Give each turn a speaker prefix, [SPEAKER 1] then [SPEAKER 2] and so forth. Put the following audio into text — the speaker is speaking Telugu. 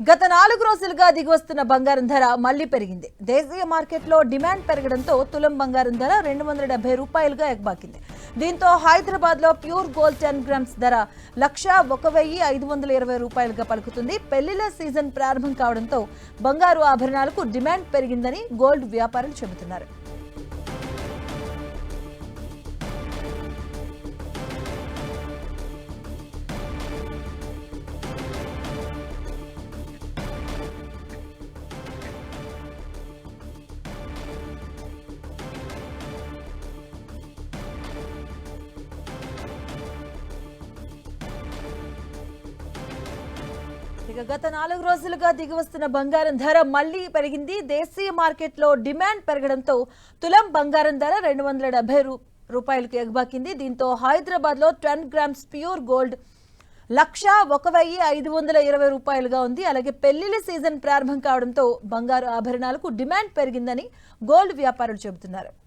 [SPEAKER 1] గత నాలుగు రోజులుగా దిగివస్తున్న బంగారం ధర మళ్ళీ పెరిగింది. దేశీయ మార్కెట్లో డిమాండ్ పెరగడంతో తులం బంగారం ధర రెండు వందల డెబ్బై రూపాయలుగా ఎగబాకింది. దీంతో హైదరాబాద్లో ప్యూర్ గోల్డ్ టెన్ గ్రామ్స్ ధర లక్ష ఒక వెయ్యి ఐదు వందల ఇరవై రూపాయలుగా పలుకుతుంది. పెళ్ళిళ్ళ సీజన్ ప్రారంభం కావడంతో బంగారు ఆభరణాలకు డిమాండ్ పెరిగిందని గోల్డ్ వ్యాపారులు చెబుతున్నారు. ఇక గత నాలుగు రోజులుగా దిగివస్తున్న బంగారం ధర మళ్ళీ పెరిగింది. దేశీయ మార్కెట్లో డిమాండ్ పెరగడంతో తులం బంగారం ధర రెండు వందల డెబ్బై రూ- రూపాయలకు ఎగబాకింది. దీంతో హైదరాబాద్లో ten grams pure gold lakh ఒక వెయ్యి ఐదు వందల ఇరవై రూపాయలుగా ఉంది. అలాగే పెళ్ళిళ్ళ సీజన్ ప్రారంభం కావడంతో బంగారు ఆభరణాలకు డిమాండ్ పెరిగిందని గోల్డ్ వ్యాపారులు చెబుతున్నారు.